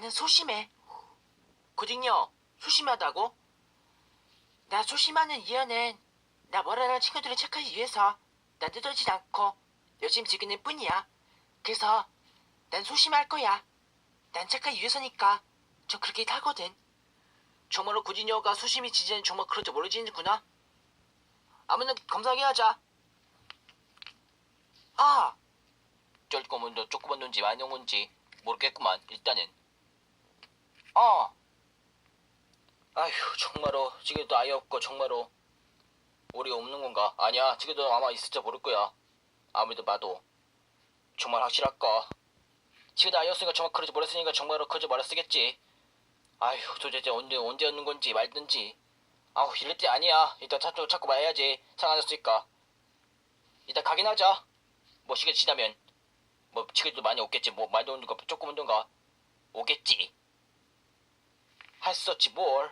나는 소심해. 고딩요, 소심하다고? 나 소심하는 이유는 나 뭐라는 친구들을 체크하기 위해서 나 뜯어지지 않고 열심히 즐기는 뿐이야. 그래서 난 소심할 거야. 난 착하기 위해서니까 저 그렇게 하거든. 정말로 고딩녀가 소심히 지지는 정말 그럴지 모르지는구나. 아무튼 감사하게 하자. 아! 조금은 더 조금은 논지 많이 온 건지 모르겠구만 일단은 어. 아휴 정말로. 지금도 아예 없고 정말로 우리 없는 건가? 아니야. 지금도 아마 있을지 모를 거야. 아무래도 봐도. 정말 확실할까? 지금도 아예 없으니까 정말 그러지 모르겠으니까 정말로 그러지 말았쓰겠지. 아휴 도대체 언제 언제였는 건지 말든지. 아우 이럴 때 아니야. 일단 찾고 찾고 말해야지. 상하졌으니까. 일단 가긴 하자. 뭐 시간 지나면. 뭐 지금도 많이 오겠지. 뭐 많이 오는 거 조금 거 오겠지 할수 없지 뭘